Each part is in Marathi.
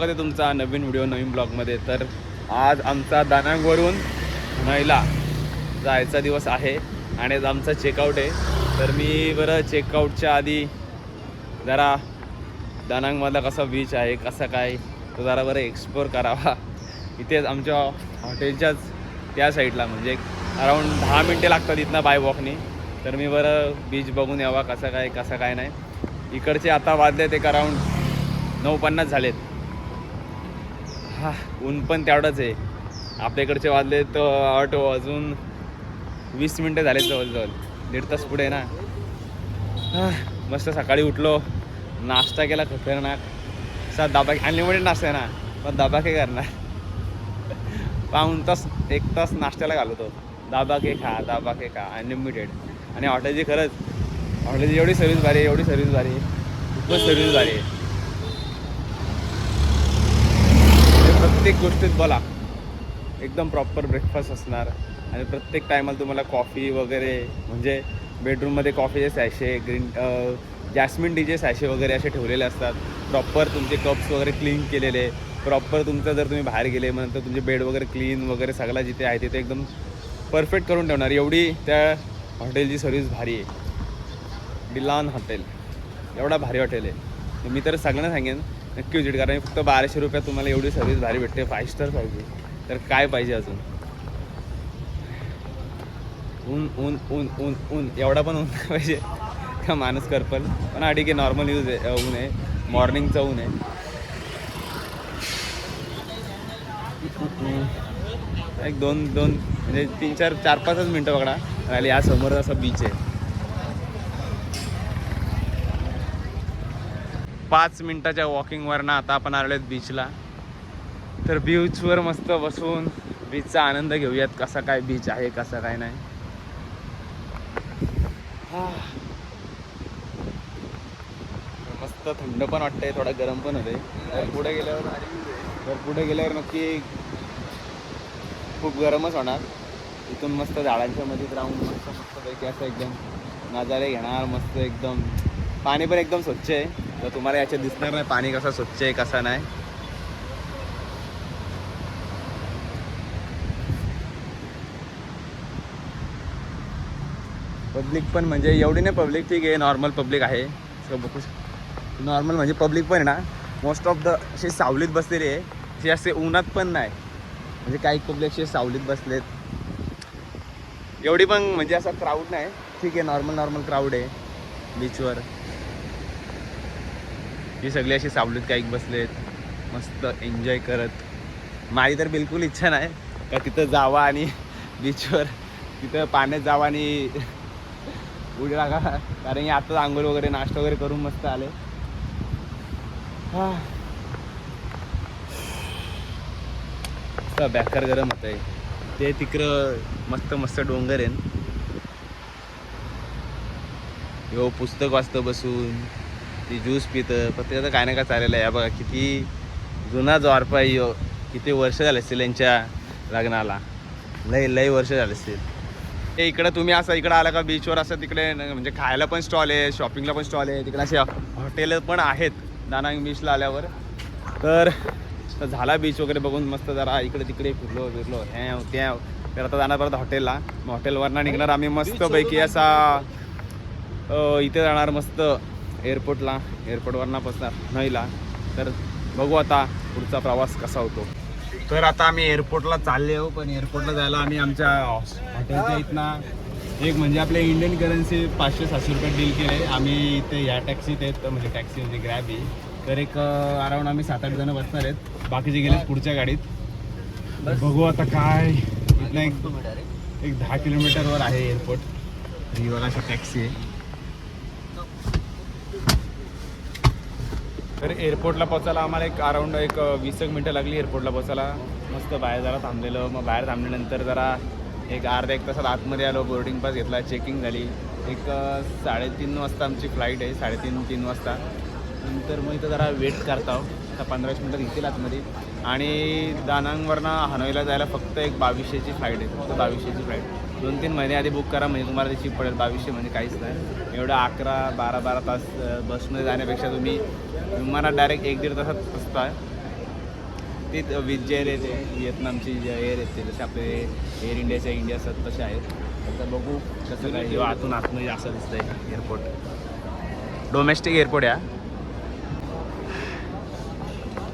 स्वागत आहे तुमचा नवीन व्हिडिओ नवीन ब्लॉगमध्ये. तर आज आमचा दानांगवरून महिला जायचा दिवस आहे आणि आज आमचा चेकआउट आहे. तर मी बरं चेकआउटच्या आधी जरा दानांगमधला कसा बीच आहे कसा काय तो जरा बरं एक्सप्लोर करावा. इथेच आमच्या हॉटेलच्याच त्या साईडला म्हणजे अराऊंड दहा मिनटे लागतात इथनं बाय वॉकनी तर मी बरं बीच बघून यावा कसा काय कसा काय नाही. इकडचे आता वाजले ते अराऊंड नऊ पन्नास झालेत. हा ऊन पण तेवढंच आहे. आपल्याकडचे वाजले तर ऑटो अजून वीस मिनटं झालेत जवळजवळ. दीड तास पुढे ना. हा, मस्त सकाळी उठलो. नाश्ता केला खतरनाक. असा दाबा अनलिमिटेड नाश्ता आहे ना. पण दाबा काय करणार. पाऊन तास एक तास नाश्त्याला घालवतो. दाबा के खा दाबा के खा अनलिमिटेड आणि हॉटेलची खरंच हॉटेलची एवढी सर्विस भारी आहे एवढी सर्विस भारी आहे. खूपच सर्विस भारी आहे म्हणजे प्रत्येक गोष्टीत बोला. एकदम प्रॉपर ब्रेकफास्ट असणार. आणि प्रत्येक टायमाला तुम्हाला कॉफी वगैरे म्हणजे बेडरूममध्ये कॉफीचे सॅशे ग्रीन जॅस्मिन डीचे सॅशे वगैरे असे ठेवलेले असतात. प्रॉपर तुमचे कप्स वगैरे क्लीन केलेले. प्रॉपर तुमचं जर तुम्ही बाहेर गेले म्हणून नंतर तुमचे बेड वगैरे क्लीन वगैरे सगळा जिथे आहे तिथे एकदम परफेक्ट करून ठेवणार. एवढी त्या हॉटेलची सर्विस भारी आहे. डिलान हॉटेल एवढा भारी हॉटेल आहे. मी तर सगळ्यांना सांगेन नक्की विजिट करा. फक्त बाराशे रुपयात तुम्हाला एवढी सर्व्हिस भारी भेटते. फाय स्टार पाहिजे. तर काय पाहिजे अजून? ऊन ऊन ऊन ऊन ऊन. एवढा पण ऊन पाहिजे. का माणूस करपल? पण हा ठीक आहे नॉर्मल यूज आहे ऊन आहे. मॉर्निंगचं ऊन आहे. एक दोन दोन म्हणजे तीन चार चार पाचच मिनटं बघा. राहिली या समोर असा बीच आहे. पाच मिनिटाच्या वॉकिंगवरनं आता आपण आलो आहेत बीचला तर बीचवर मस्त बसून बीचचा आनंद घेऊयात कसा काय बीच आहे कसा काय नाही. मस्त थंड पण वाटतंय थोडा गरम पण होते तर पुढे गेल्यावर तर पुढे गेल्यावर नक्की खूप गरमच होणार. इथून मस्त झाडांच्या मध्येच राहून मस्त मस्तपैकी असं एकदम नजारे घेणार मस्त एकदम पाणी पण एकदम स्वच्छ आहे. तर तुम्हाला याच्यात दिसणार नाही पाणी कसं स्वच्छ आहे कसा नाही. पब्लिक पण म्हणजे एवढी नाही पब्लिक ठीक आहे नॉर्मल पब्लिक आहे. नॉर्मल म्हणजे पब्लिक पण आहे ना. मोस्ट ऑफ द असे सावलीत बसलेले आहे ते असे उन्हात पण नाही. म्हणजे काही पब्लिक असे सावलीत बसलेत. एवढी पण म्हणजे असा क्राऊड नाही. ठीक आहे नॉर्मल नॉर्मल क्राऊड आहे. बीचवर ही सगळी अशी सावलीत काही बसलेत मस्त एन्जॉय करत. माझी तर बिलकुल इच्छा नाही का तिथं जावा आणि बीचवर तिथं पाण्यात जावा आणि उडी लागा कारण की आताच आंघोळ वगैरे नाश्ता वगैरे करून मस्त आले. हा. बॅकर गरम होत आहे ते तिकडं मस्त मस्त डोंगर आहे. हो पुस्तक वाचतं बसून. ती ज्यूस पितं प्रत्येकाचं काय ना काय चाललेलं आहे. बघा किती जुना जोरपा यो. किती वर्ष झाले असतील यांच्या लग्नाला? लय लय वर्ष झाले असतील. हे इकडं तुम्ही असं इकडं आला का बीचवर असं तिकडे म्हणजे खायला पण स्टॉल आहे शॉपिंगला पण स्टॉल आहे. तिकडे असे हॉटेल पण आहेत दानांग बीचला आल्यावर. तर झाला बीच वगैरे बघून मस्त जरा इकडे तिकडे फिरलो फिरलो. ह्या त्या तर आता जाणार परत हॉटेलला मग हॉटेलवरनं निघणार आम्ही मस्तपैकी असा इथे जाणार मस्त. एअरपोर्टला एअरपोर्टवरनं पोचणार नईला तर बघू आता पुढचा प्रवास कसा होतो. तर आता आम्ही एअरपोर्टला चालले हो पण एअरपोर्टला जायला आम्ही आमच्या हॉटेलच्या इथनं एक म्हणजे आपल्या इंडियन करन्सी पाचशे सातशे रुपये डील केले. आम्ही इथे या टॅक्सीत आहेत म्हणजे टॅक्सी म्हणजे ग्रॅब आहे तर एक अराऊंड आम्ही सात आठ जण बसणार आहेत. बाकीचे गेले पुढच्या गाडीत. बघू आता काय इथनं एक एक दहा किलोमीटरवर आहे एअरपोर्ट. ही बघा अशी टॅक्सी आहे. तर एअरपोर्टला पोचायला आम्हाला एक अराऊंड एक वीस एक मिनटं लागली एअरपोर्टला पोचायला मस्त बाहेर जरा थांबलेलं. मग बाहेर थांबल्यानंतर जरा एक अर्धा एक तासात आतमध्ये आलो बोर्डिंग पास घेतला चेकिंग झाली. एक साडेतीन वाजता आमची फ्लाईट आहे साडेतीन तीन वाजता. नंतर मग इथं जरा वेट करता हो. आता पंधरा वीस मिनटं घेतील आतमध्ये. आणि दानांगवरनं हनोईला जायला फक्त एक बावीसशेची फ्लाईट आहे. फक्त बावीसशेची फ्लाईट दोन तीन महिने आधी बुक करा म्हणजे तुम्हाला त्याची पडेल बावीसशे म्हणजे काहीच नाही. एवढं अकरा बारा बारा तास बसमध्ये जाण्यापेक्षा तुम्ही विमानात डायरेक्ट एक दीड तासात असता ते विथ जे एअर आहे ते व्हिएतनामची जे एअर आहेत ते जसे आपले एअर इंडियाच्या इंडिया असतात तसे आहेत. आता बघू कसं काय हे आतून आतमध्ये असं दिसतंय एअरपोर्ट डोमेस्टिक एअरपोर्ट या.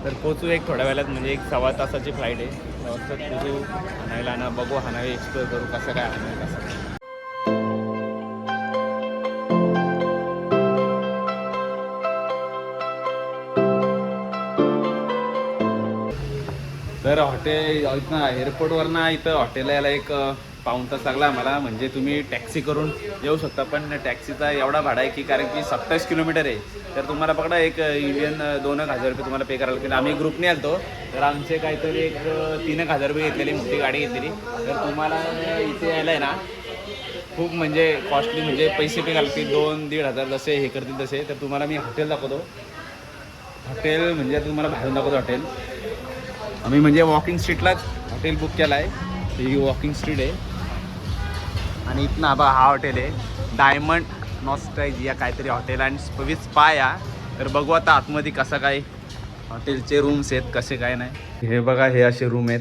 तर पोचू एक थोड्या वेळात म्हणजे एक सव्वा तासाची फ्लाईट आहे. सव्वा पुजू पोचू हाणायला ना बघू हाणावे एक्सप्लोर करू कसं काय हाणावे कसं काय. तर हॉटेल इथं एअरपोर्टवरनं इथं हॉटेल यायला एक पाऊन पाऊण तास लागला मला म्हणजे तुम्ही टॅक्सी करून येऊ शकता पण टॅक्सीचा एवढा भाडा आहे की कारण की सत्तावीस किलोमीटर आहे. तर तुम्हाला पकडा एक इंडियन दोन एक हजार रुपये तुम्हाला पे करायला लागतील. आम्ही ग्रुपने आलतो. तर आमचे काहीतरी एक तीन एक हजार रुपये घेतलेली मोठी गाडी घेतलेली. तर तुम्हाला इथे यायला आहे ना खूप म्हणजे कॉस्टली म्हणजे पैसे पे करायला लागतील. दोन दीड हजार जसे हे करतील तसे. तर तुम्हाला मी हॉटेल दाखवतो. हॉटेल म्हणजे तुम्हाला बाहेरून दाखवतो हॉटेल आम्ही म्हणजे वॉकिंग स्ट्रीटलाच हॉटेल बुक केलं आहे ही वॉकिंग स्ट्रीट आहे. आणि इथनं बघा हा हॉटेल आहे. डायमंड नॉस्टाईज या काहीतरी हॉटेल अँड विथ स्पा या तर बघू आता आतमध्ये कसं काय हॉटेलचे रूम्स आहेत कसे काय नाही. हे बघा हे असे रूम आहेत.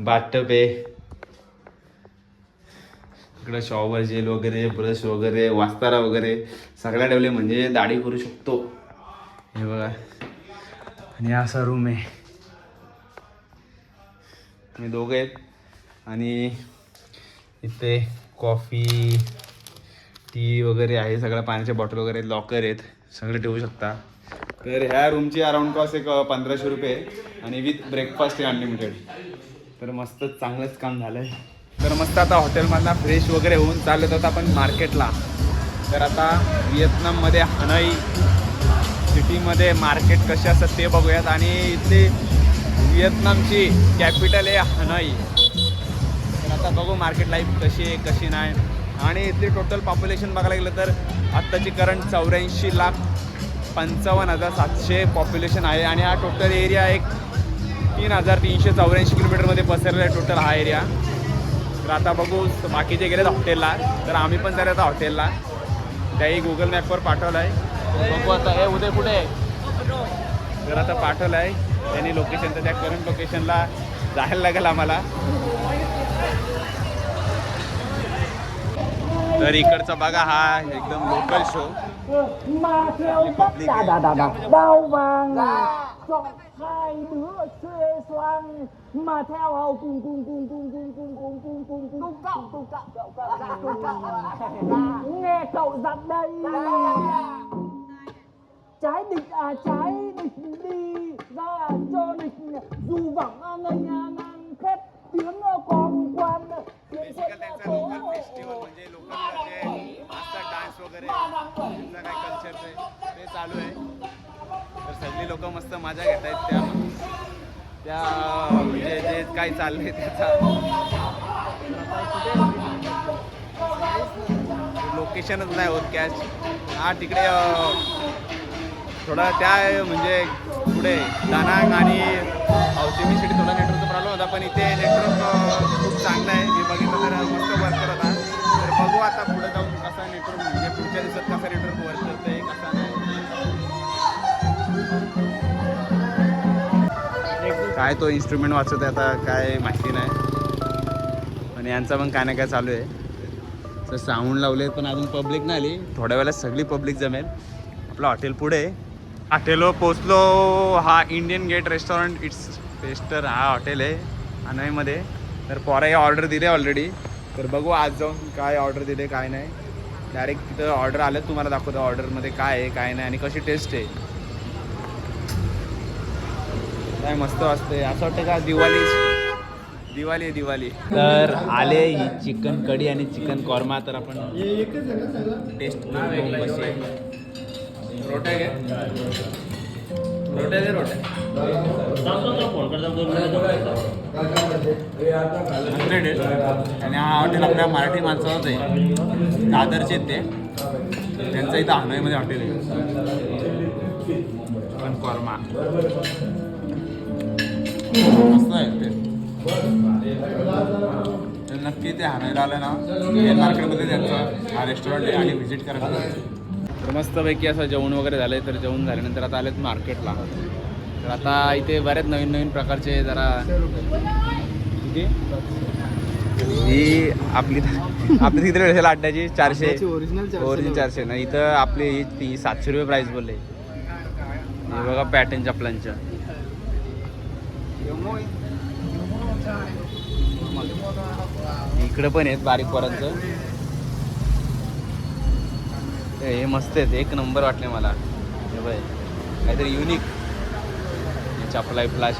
बाथटब आहे. इकडं शॉवर जेल वगैरे ब्रश वगैरे वास्तारा वगैरे. सगळ्या ठेवले म्हणजे दाढी करू शकतो. हे बघा. आणि असा रूम आहे. मी दोघं आहेत. आणि इथे कॉफी टी वगैरे आहे सगळं पाण्याच्या बॉटल वगैरे लॉकर आहेत सगळे ठेवू शकता. तर ह्या रूमची अराऊंड कॉस्ट एक पंधराशे रुपये आणि विथ ब्रेकफास्ट आहे अनलिमिटेड तर मस्त चांगलंच काम झालं आहे तर मस्त आता हॉटेलमधला फ्रेश वगैरे होऊन चालत होता आपण मार्केटला तर आता व्हिएतनाममध्ये हनई सिटीमध्ये मार्केट कसे असतात ते बघूयात. आणि इथली व्हिएतनामची कॅपिटल आहे हनई. आता बघू मार्केट लाईफ कशी आहे कशी नाही. आणि इथली टोटल पॉप्युलेशन बघायला गेलं तर आत्ताची करंट चौऱ्याऐंशी लाख पंचावन्न हजार सातशे पॉप्युलेशन आहे. आणि हा टोटल एरिया एक तीन हजार तीनशे चौऱ्याऐंशी किलोमीटरमध्ये पसरलेला आहे टोटल हा एरिया तर आता बघू बाकीचे गेलेत हॉटेलला तर आम्ही पण जर आता हॉटेलला त्याही गुगल मॅपवर पाठवलं आहे बघू आता हे उद्या कुठे आहे? तर आता पाठवलं आहे त्यांनी लोकेशन तर त्या करंट लोकेशनला जायला लागेल आम्हाला. तर इकडचा बघा हा एकदम local show mà theo tất cả đà đà đà đau vàng chọn hai đứa xuê xoang mà theo hầu cùng cùng cùng cùng cùng cùng cùng cùng cùng cùng cùng cậu cùng cậu cậu cậu dạ cùng cậu nghe cậu dặn đây trái địch à trái địch đi ra cho địch dù vọng ngân ngang khét tiếng con quan tiếng basically त्यांचा लोकल फेस्टिवल म्हणजे लोकल जे असतात डान्स वगैरे त्यांचा काय कल्चरचे ते चालू आहे. तर सगळी लोक मस्त मजा घेत आहेत त्या त्या म्हणजे जे काही चाललंय त्याचा. लोकेशनच नाही होत कॅश हा तिकडे थोडं थोडा त्या म्हणजे पुढे दानांग आणि औचिमी सिटी थोडा नेटवर्कचा प्रॉब्लेम होता. पण इथे नेटवर्क खूप चांगलं आहे. मी बघितलं तर मस्त वर्क करत आहे तर बघू आता पुढे जाऊन कसा नेटवर्क म्हणजे पुढच्या दिवसात कसा नेटवर्क वर्क करतंय कसा नाही. काय तो इन्स्ट्रुमेंट वाचत आहे आता काय माहिती नाही. पण यांचा पण काय ना काय चालू आहे. तर साऊंड लावले पण अजून पब्लिक नाही आली. थोड्या वेळात सगळी पब्लिक जमेल. आपलं हॉटेल पुढे हॉटेलवर पोचलो. हा इंडियन गेट रेस्टॉरंट इट्स पेस्टर हा हॉटेल आहे अनईमध्ये. तर पोराही ऑर्डर दिले ऑलरेडी तर बघू आज जाऊन काय ऑर्डर दिले काय नाही. डायरेक्ट तिथं ऑर्डर आलं तुम्हाला दाखवतो ऑर्डरमध्ये काय आहे काय नाही आणि कशी टेस्ट आहे. काय मस्त वाटतंय असं वाटतं का दिवाळी? दिवाळी आहे दिवाळी. तर आले ही चिकन कढी आणि चिकन कॉर्मा तर आपण टेस्ट करून बघू दे हंड्रेड आहे आणि हा हॉटेल आपल्या मराठी माणसाचाच आहे. दादरचे ते. त्यांचं इथं हानोईमध्ये हॉटेल आहे. पण कॉर्मा. मस्त आहे ते. नक्की ते हानोईला आलं ना. मेन मार्केटमध्ये त्यांचं हा रेस्टॉरंट आहे आणि व्हिजिट करायला तर मस्तपैकी असं जेवण वगैरे झालं आहे तर जेवण झाल्यानंतर आता आलेत मार्केटला. तर आता इथे बरेच नवीन नवीन प्रकारचे जरा ही आपली आपली किती वेळ अड्ड्याची चारशे ओरिजिनल ओरिजिनल चारशे ना इथं आपली ही ती सातशे रुपये प्राइस बोलले. हे बघा पॅटर्न चपलांच्या. इकडे पण आहेत बारीक पोरांचं. हे मस्त आहेत. एक नंबर वाटले मला. हे बाय काहीतरी युनिक चपला बिपला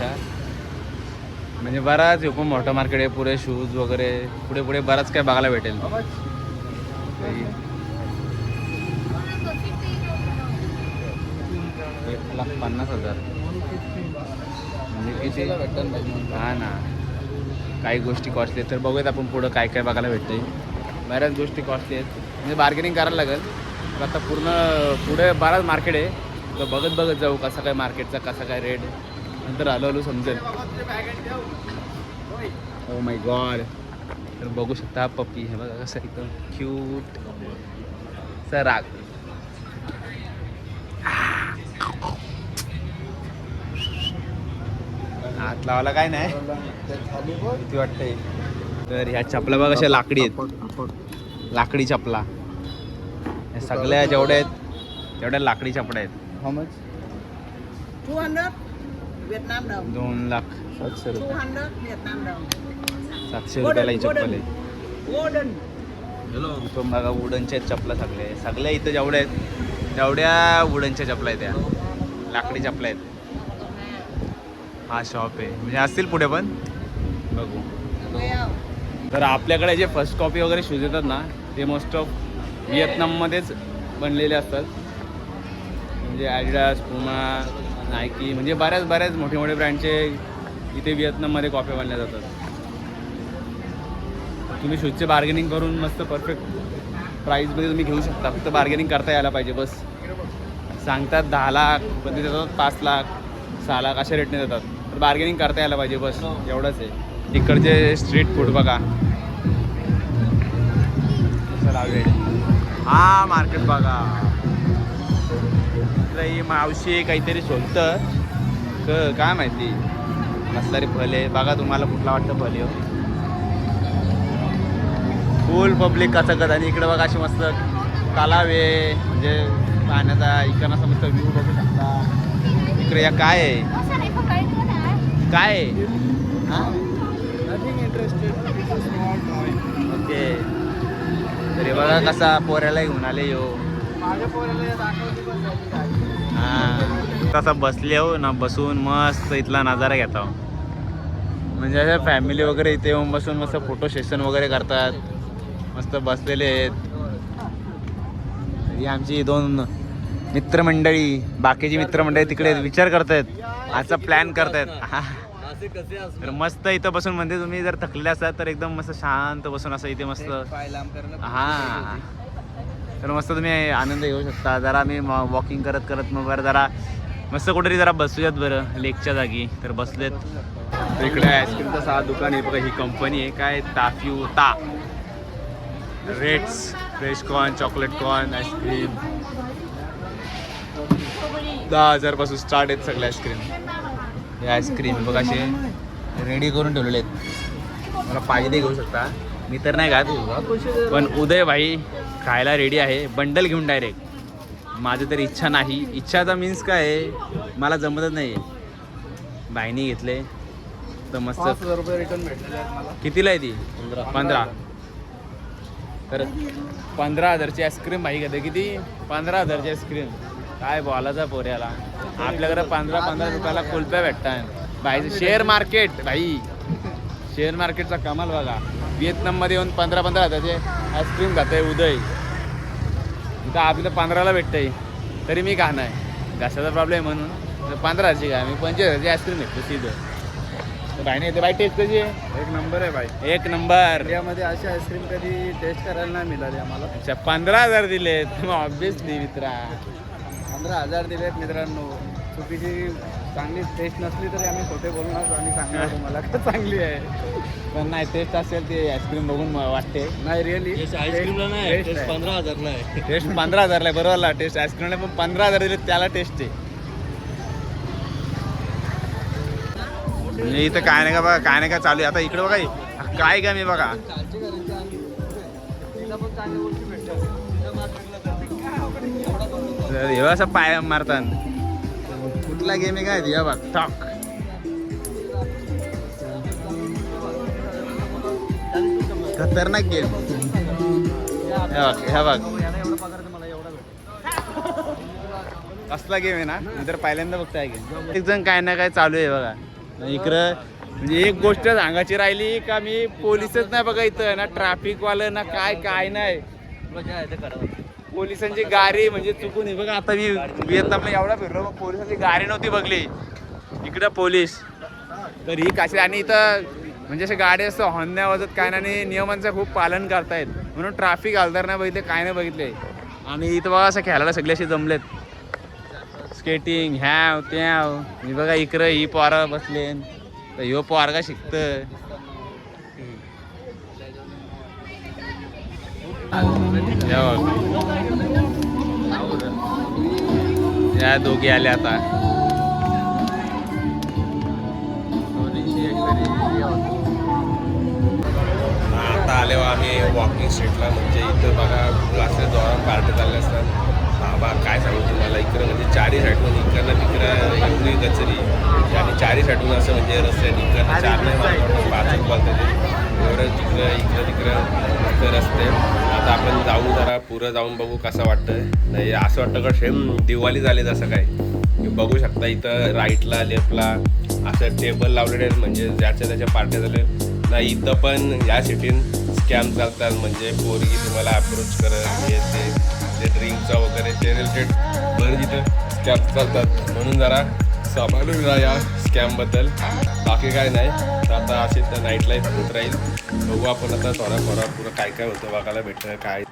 म्हणजे बराच हे पण मोठं मार्केट आहे. पुरे शूज वगैरे. पुढे पुढे बराच काय बघायला भेटेल. एक लाख पन्नास हजार. म्हणजे किती? हा ना. काही गोष्टी कॉस्टली आहेत. तर बघूयात आपण पुढं काय काय बघायला भेटतंय. बऱ्याच गोष्टी कॉस्टली आहेत. म्हणजे बार्गेनिंग करायला लागेल. तर आता पूर्ण पुढे बाराच मार्केट आहे. तर बघत बघत जाऊ कसा काय मार्केटचा कसा काय रेट नंतर हळूहळू समजेल. ओ माय गॉड तर बघू शकता पप्पी हे बघा कसं एकदम क्यूट सर राग. हात लावायला काय नाही. किती वाटतंय तर ह्या चपला बघा अशा लाकडी आहेत. लाकडी चपला. सगळ्या जेवढ्या आहेत तेवढ्या लाकडी चपड्या आहेत. How much 200 Việt Nam đồng दोन लाख. सातशे रुपये. 200 Việt Nam đồng सातशे रुपयाला ही चप्पल आहे तो बघा वुडनच्या आहेत चपला सगळे. सगळ्या इथं जेवढ्या आहेत तेवढ्या वुडनच्या चपला आहेत त्या लाकडी चपला आहेत. हा शॉप आहे. म्हणजे असतील पुढे पण? बघू. तर आपल्याकडे जे फर्स्ट कॉपी वगैरे शूज येतात ना ते मोस्ट ऑफ व्हिएतनाममध्येच बनलेले असतात. म्हणजे ॲडिडास पुमा नायकी म्हणजे बऱ्याच बऱ्याच मोठे मोठे ब्रँडचे इथे व्हिएतनाममध्ये कॉफी बनल्या जातात. तुम्ही शूजचे बार्गेनिंग करून मस्त परफेक्ट प्राईजमध्ये तुम्ही घेऊ शकता. फक्त बार्गेनिंग करता यायला पाहिजे बस. सांगतात दहा लाख पण ते देतात पाच लाख सहा लाख अशा रेटने देतात. तर बार्गेनिंग करता यायला पाहिजे बस. एवढंच आहे. इकडचे स्ट्रीट फूड बघा. हा मार्केट बघा. इकडं ही मावशी काहीतरी शोधतं क काय माहिती? कसला रे फले बघा तुम्हाला कुठला वाटतं फले फुल पब्लिक कचकत आणि इकडे बघा अशी मस्त तलाव आहे. म्हणजे पाण्याचा इकडनं असं मस्त व्ह्यू बघू शकता. इकडे या काय आहे? काय आहे? तरी बघा कसा पोऱ्याला घेऊन आले यो? हा कसा बसले हो ना बसून मस्त इथला नजारा घेता म्हणजे अशा फॅमिली वगैरे इथे येऊन बसून मस्त फोटो सेशन वगैरे करतात. मस्त बसलेले आहेत. ही आमची दोन मित्रमंडळी बाकीची मित्रमंडळी तिकडे विचार करतायत. आजचा प्लॅन करतायत. हा तर मस्त इथं बसून म्हणजे तुम्ही जर थकलेले असाल तर एकदम मस्त शांत बसून असं इथे मस्त हा. तर मस्त तुम्ही आनंद घेऊ शकता. जरा मी वॉकिंग करत करत मग बरं जरा मस्त कुठेतरी जरा बसूयात बरं लेकच्या जागी. तर बसलेत. तर इकडे आईस्क्रीमचं सहा दुकान आहे. बघा ही कंपनी आहे. काय? ताफ्यू ता raids fresh corn chocolate corn ice cream दहा हजारपासून स्टार्ट आहेत सगळे आईस्क्रीम हे आईस्क्रीम बघा असे रेडी करून ठेवलेले आहेत. मला पाहिजे घेऊ शकता. मी तर नाही खात पण उदय भाई खायला रेडी आहे. बंडल घेऊन डायरेक्ट माझं तर इच्छा नाही. इच्छाचा मीन्स काय आहे? मला जमतच नाही बाईनी घेतले. तर मस्त. रुपये रिटर्न भेटलेले कितीला आहे ती? पंधरा. तर पंधरा हजारची आईस्क्रीम भाई घेते. किती? पंधरा हजारची आईस्क्रीम. काय बोलायचा पोऱ्याला? आपल्याकडे पंधरा पंधरा रुपयाला कुल्प्या भेटतात. भाई शेअर मार्केट भाई. शेअर मार्केटचा कमाल बघा. व्हिएतनाममध्ये येऊन पंधरा पंधरा हजारचे आईस्क्रीम खातोय उदय. इथं आपल्याला पंधराला भेटतंय. तरी मी का नाही घशाचा प्रॉब्लेम म्हणून. तर पंधराची काय मी पंचवीस हजारची आईस्क्रीम भेटतो सीधं. भाई नाही बाई टेस्ट कशी आहे? एक नंबर आहे भाई. एक नंबर. इंडियामध्ये अशी आईस्क्रीम कधी टेस्ट करायला नाही मिळाली आम्हाला. अच्छा पंधरा हजार मग ऑब्विसली मित्रा. पंधरा हजार दिलेत मित्रांनो. चुकीची चांगली टेस्ट नसली तरी आम्ही खोटे बोलणार आणि सांगणार तुम्हाला का चांगली आहे. पण नाही टेस्ट असेल ते आईस्क्रीम बघून म- वाटते. नाही रिअली आईस्क्रीमला नाही टेस्ट पंधरा हजारला आहे. टेस्ट पंधरा हजारला आहे बरोबरला टेस्ट आईस्क्रीमला पण पंधरा हजार दिले त्याला टेस्ट आहे. म्हणजे इथं काय नाही का बघा काय नाही का चालू आहे. आता इकडे बघा हे काय का मी बघा तर हे असं पाय मारतात. कुठला गेम आहे काय या बघ टॉक खतरनाक गेम ह्या बघ असला बघ. कसला गेम आहे ना? मी तर पहिल्यांदा बघताय गेम एक जण काय ना काय चालू आहे बघा. इकडं म्हणजे एक गोष्ट सांगायची राहिली का मी पोलिसच नाही बघा इथं ना ट्रॅफिकवालं ना काय काय नाही. पोलिसांची गाडी म्हणजे चुकून हे बघा आता मी व्हिएतनामला एवढा फिरलो मग पोलिसांची गाडी नव्हती बघली. इकडं पोलीस. तर ही काशी आणि इथं म्हणजे अशा गाडी असतं हॉन्या वाजत काय नाही नियमांचं खूप पालन करतायत. म्हणून ट्रॅफिक हलदार नाही बघितले काय नाही बघितले. आणि इथं बघा असं खेळायला सगळे असे जमलेत. स्केटिंग ह्याव त्याव. मी बघा इकडं ही पोरं बसले. तर ह्यो पोर का शिकत या दोघी आल्या आता. आता आल्यावर हो आम्ही वॉकिंग स्ट्रीटला म्हणजे इथं बघा क्लासेस दौरान पार्टी चालले असतात. बाबा काय सांगू तुम्हाला? इकडं म्हणजे चारी साठवून इकडनं तिकडं एवढी कचरी आणि चारी साठवून असं म्हणजे रस्त्याने इकडनं चार नाही पाच पाचच इकडं तिकडं इकडं तिकडं इकडं रस्ते. आता आपण जाऊ जरा पुरं जाऊन बघू कसं वाटतं नाही असं वाटतं का सेम दिवाळी झाली जसं काय बघू शकता इथं राईटला लेफ्टला असं टेबल लावलेले आहेत म्हणजे ज्याच्या त्याच्या पार्ट्या झाले. नाही इथं पण या सिटीत स्कॅम चालतात म्हणजे पोरगी तुम्हाला अप्रोच करत हे ते ते ड्रिंकचा वगैरे ते रिलेटेड बरं इथं स्कॅम चालतात. म्हणून जरा सांभाळून राहा या स्कॅमबद्दल बाकी काय नाही. तर आता असे तर नाईट लाईफ होत राहील. बघू आपण आता थोडा थोडा पुरं काय काय होतं बघायला भेटतं काय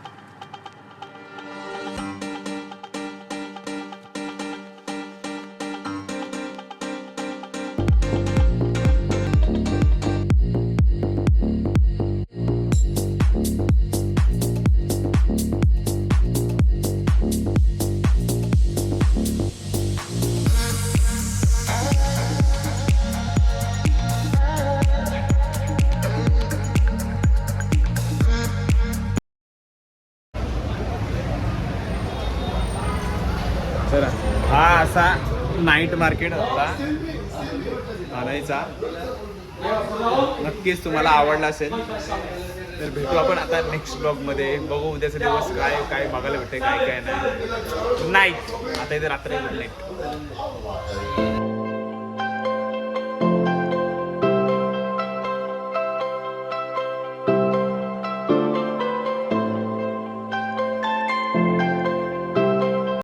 असा नाईट मार्केट होता. आणायचा. नक्कीच तुम्हाला आवडला असेल. तर भेटू आपण आता नेक्स्ट ब्लॉगमध्ये बघू उद्याचा दिवस काय काय बघायला भेटते काय काय नाही. नाईट आता इथे रात्री नाईट